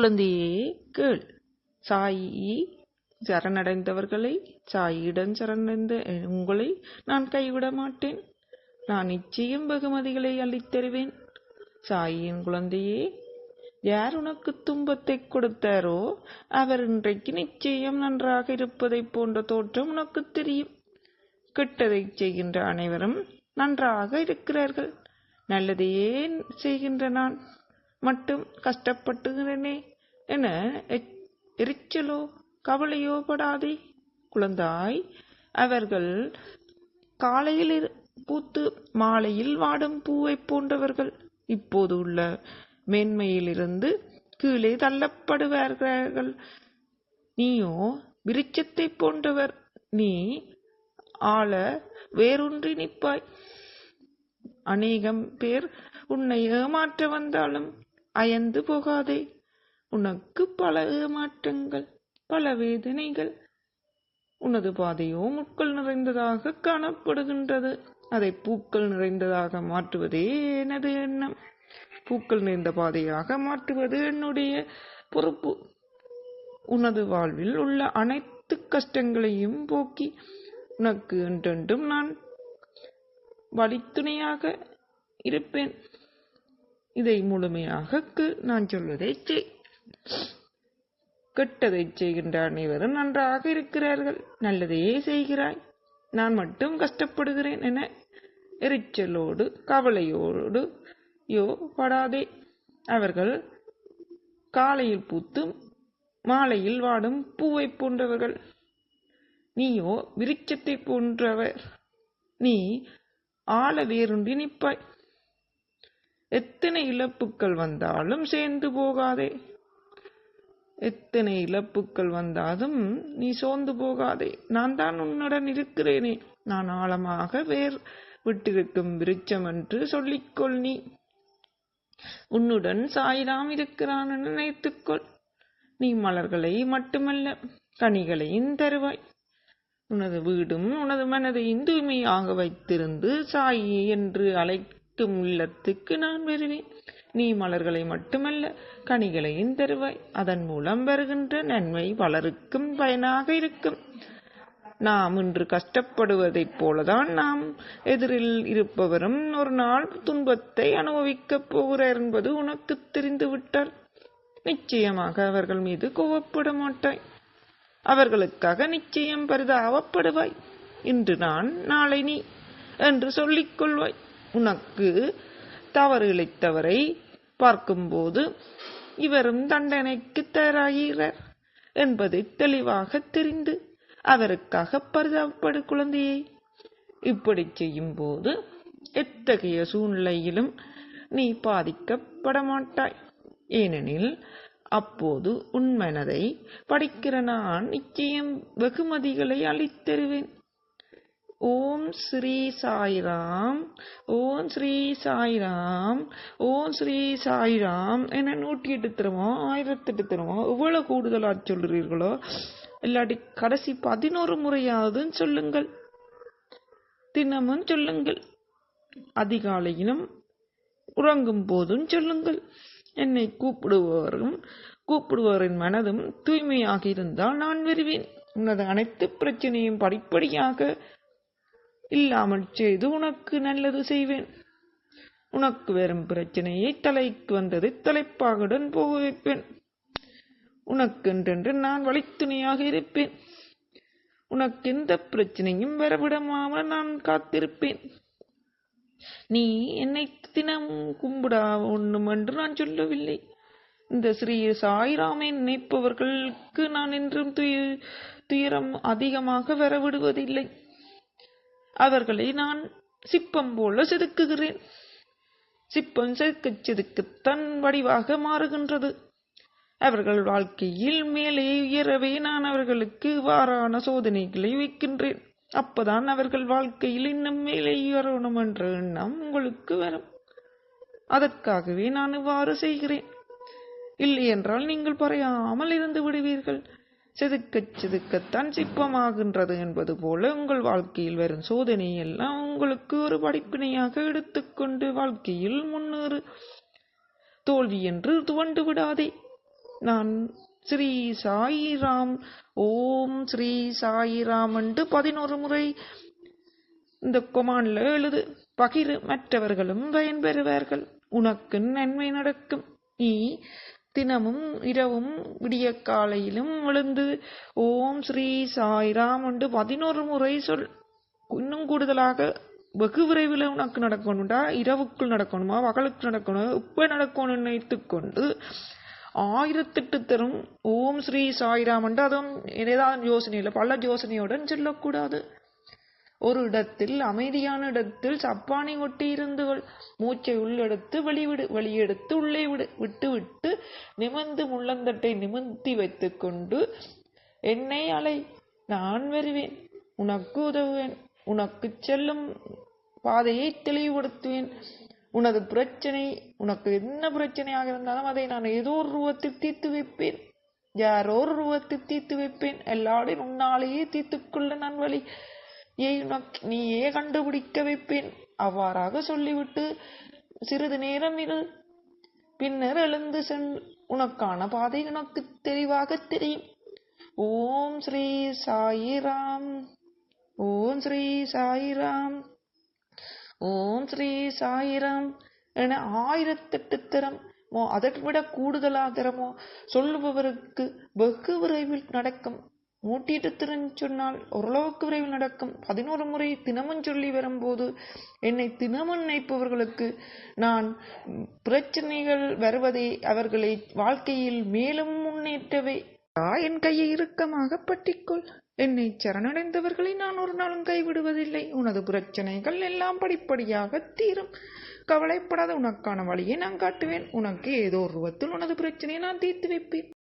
குழந்தையே கேள். சாயி சரணடைந்தவர்களை சாயியிடம் சரணடைந்த உங்களை நான் கைவிட மாட்டேன் நான் நிச்சயம் வெகுமதிகளை அளித்தருவேன். சாயின் குழந்தையே யார் உனக்கு துன்பத்தை கொடுத்தாரோ அவர் இன்றைக்கு நிச்சயம் நன்றாக இருப்பதைப் போன்ற தோற்றம் உனக்கு தெரியும். கெட்டதை செய்கின்ற அனைவரும் நன்றாக இருக்கிறார்கள். நல்லதையே செய்கின்ற நான் மட்டும் கஷ்டப்பட்டுகிறேனே என எரிச்சலோ கவலையோ படாதே. குழந்தாய் அவர்கள் காலையில் இரு- பூத்து மாலையில் வாடும் பூவைப் போன்றவர்கள் இப்போது உள்ள மேன்மையிலிருந்து கீழே தள்ளப்படுவார்கள். நீயோ விருட்சத்தைப் போன்றவர் நீ ஆள வேரூன்றி நிற்பாய். அநேகம் பேர் உன்னை ஏமாற்ற வந்தாலும் அயந்து போகாதே. உனக்கு பல ஏமாற்றங்கள் பல வேதனைகள். உனது பாதையோ முட்கள் நிறைந்ததாக காணப்படுகின்றது. அதை பூக்கள் நிறைந்ததாக மாற்றுவதே எனது எண்ணம். பூக்கள் நிறைந்த பாதையாக மாற்றுவது என்னுடைய பொறுப்பு. உனது வாழ்வில் உள்ள அனைத்து கஷ்டங்களையும் போக்கி உனக்கு என்றென்றும் நான் வழித்துணையாக இருப்பேன். இதை முழுமையாக நான் சொல்வதை செய். கெட்டதை செய்கின்ற அனைவரும் நன்றாக இருக்கிறார்கள். நல்லதையே செய்கிறாய். நான் மட்டும் கஷ்டப்படுகிறேன் என எரிச்சலோடு கவலையோடு யோ படாதே. அவர்கள் காலையில் பூத்தும் மாலையில் வாடும் பூவைப் போன்றவர்கள். நீயோ விருட்சத்தை போன்றவர். நீ ஆழ வேருண்டி நிற்பாய். எத்தனை இழப்புக்கள் வந்தாலும் சேர்ந்து போகாதே. எத்தனை இழப்புக்கள் வந்தாலும் நீ சோர்ந்து போகாதே. நான் தான் உன்னுடன் இருக்கிறேனே. நான் ஆழமாக வேர் விட்டிருக்கும் விருட்சம் என்று சொல்லிக்கொள் நீ. உன்னுடன் சாய்ராம் இருக்கிறான் என நினைத்துக்கொள். நீ மலர்களை மட்டுமல்ல கனிகளையும் தருவாய். உனது வீடும் உனது மனதையும் தூய்மையாக வைத்திருந்து சாயி என்று அழைக்கும் இல்லத்துக்கு நான் வருவேன். நீ மலர்களை மட்டுமல்ல கனிகளையும் தருவாய். அதன் மூலம் வருகின்ற நன்மை பலருக்கும் பயனாக இருக்கும். நாம் இன்று கஷ்டப்படுவதைப் போலதான் நாம் எதிரில் இருப்பவரும் ஒரு நாள் துன்பத்தை அனுபவிக்கப் போகிறார் என்பது உனக்கு தெரிந்துவிட்டால் நிச்சயமாக அவர்கள் மீது கோவப்பட மாட்டாய். அவர்களுக்காக நிச்சயம் பரிதாபப்படுவாய். இன்று நான் நாளை நீ என்று சொல்லிக் கொள்வாய். உனக்கு தவறு இழைத்தவரை பார்க்கும்போது இவரும் தண்டனைக்கு தயாராகிறார் என்பதை தெளிவாக தெரிந்து அவருக்காக பரிதாபப்படு குழந்தையை. இப்படி செய்யும்போது எத்தகைய சூழ்நிலையிலும் நீ பாதிக்கப்பட மாட்டாய் ஏனெனில் அப்போது உன் மனதை படிக்கிற நான் நிச்சயம் வெகுமதிகளை அளித்தருவேன். ஓம் ஸ்ரீ சாய்ராம் ஓம் ஸ்ரீ சாய்ராம் ஓம் ஸ்ரீ சாய்ராம் என்ன நூற்றி எட்டு தருமா ஆயிரத்தி எட்டு தருமா எவ்வளவு கூடுதலாக சொல்கிறீர்களோ இல்லாட்டி கடைசி பதினோரு முறையாவது சொல்லுங்கள். தினமும் சொல்லுங்கள். அதிகாலையிலும் உறங்கும் போதும் சொல்லுங்கள். என்னை கூப்பிடுபவரும் கூப்பிடுபவரின் மனதும் தூய்மையாக இருந்தால் நான் வருவேன். உனது அனைத்து பிரச்சனையும் படிப்படியாக இல்லாமல் செய்து உனக்கு நல்லது செய்வேன். உனக்கு வரும் பிரச்சனையை தலைக்கு வந்தது தலைப்பாகுடன் போக வைப்பேன். உனக்கென்றென்று நான் வழித்துணையாக இருப்பேன். உனக்கு எந்த பிரச்சனையும் வரவிடமாமல் நான் காத்திருப்பேன். நீ என்னை தினம் கும்பிடா ஒண்ணும் என்று நான் சொல்லவில்லை. இந்த ஸ்ரீ சாய்ராமை நினைப்பவர்களுக்கு நான் என்றும் துய- துயரம் அதிகமாக வரவிடுவதில்லை. அவர்களை நான் சிப்பம் போல செதுக்குகிறேன். சிப்பம் செதுக்கச் செதுக்கத்தன் வடிவாக மாறுகின்றது. அவர்கள் வாழ்க்கையில் மேலே உயரவே நான் அவர்களுக்கு இவ்வாறான சோதனைகளை வைக்கின்றேன். அப்பதான் அவர்கள் வாழ்க்கையில் இன்னும் மேலே உயரணும் என்ற எண்ணம் உங்களுக்கு வரும். அதற்காகவே நான் இவ்வாறு செய்கிறேன். இல்லை என்றால் நீங்கள் பறையாமல் இருந்து விடுவீர்கள். செதுக்கச் செதுக்கத்தான் சிப்பமாகின்றது என்பது போல உங்கள் வாழ்க்கையில் வரும் சோதனை எல்லாம் உங்களுக்கு ஒரு படிப்பினையாக எடுத்துக்கொண்டு வாழ்க்கையில் முன்னேறு. தோல்வி என்று துவண்டு விடாதே. நான் ஸ்ரீ சாயிராம் ஓம் ஸ்ரீ சாயிராம் என்று பதினோரு முறை இந்த கொமான்ல எழுது. பகிரு மற்றவர்களும் பயன்பெறுவார்கள். உனக்கு நன்மை நடக்கும். நீ தினமும் இரவும் விடிய காலையிலும் விழுந்து ஓம் ஸ்ரீ சாய்ராம் என்று பதினோரு முறை சொல் இன்னும் கூடுதலாக வெகு விரைவில் உனக்கு நடக்கணும்டா இரவுக்குள் நடக்கணுமா பகலுக்கு நடக்கணும் இப்போ நடக்கணும்னு நினைத்துக்கொண்டு ஆயிரத்தெட்டு தரும் ஓம் ஸ்ரீ சாய்ராம் என்று அதுவும் ஏதாவது யோசனையில் பல யோசனையுடன் செல்லக்கூடாது. ஒரு இடத்தில் அமைதியான இடத்தில் சப்பானி ஒட்டி இருந்து கொள். மூச்சை உள்ளெடுத்து வெளிவிடு வெளியெடுத்து உள்ளே விடு விட்டு விட்டு நிமிர்ந்து முள்ளந்தட்டை நிமிர்த்தி வைத்துக்கொண்டு என்னை அலை நான் வருவேன் உனக்கு உதவுவேன் உனக்கு செல்லும் பாதையை தெளிவுபடுத்துவேன். உனது பிரச்சனை உனக்கு என்ன பிரச்சனையாக இருந்தாலும் அதை நான் ஏதோ ஒரு ரூபத்தில் தீர்த்து வைப்பேன். யாரோ ஒரு ரூபத்தில் தீர்த்து வைப்பேன். எல்லாரையும் உன்னாலேயே தீர்த்துக்கொள்ள நான் வழி உனக்கு நீயே கண்டுபிடிக்க வைப்பேன். அவ்வாறாக சொல்லிவிட்டு சிறிது நேரம் இரு. பின்னர் எழுந்து சென் உனக்கான பாதை உனக்கு தெளிவாக தெரியும். ஓம் ஸ்ரீ சாயிராம் ஓம் ஸ்ரீ சாயிராம் ஓம் ஸ்ரீ சாயிராம் என ஆயிரத்தெட்டு தரம். அதை விட கூடுதலாக தரமோ சொல்லுபவருக்கு வெகு விரைவில் நடக்கும். மூட்டிட்டு திறன் சொன்னால் ஓரளவுக்கு விரைவில் நடக்கும். பதினோரு முறை தினமும் சொல்லி வரும்போது என்னை தினமும் நினைப்பவர்களுக்கு நான் பிரச்சனைகள் வருவதை அவர்களை வாழ்க்கையில் மேலும் முன்னேற்றவே என் கையை இறுக்கமாக பற்றிக்கொள். என்னை சரணடைந்தவர்களை நான் ஒரு நாளும் கைவிடுவதில்லை. உனது பிரச்சனைகள் எல்லாம் படிப்படியாக தீரும். கவலைப்படாத உனக்கான வழியை நான் காட்டுவேன். உனக்கு ஏதோ உருவத்தில் உனது பிரச்சனையை நான் தீர்த்து வைப்பேன்.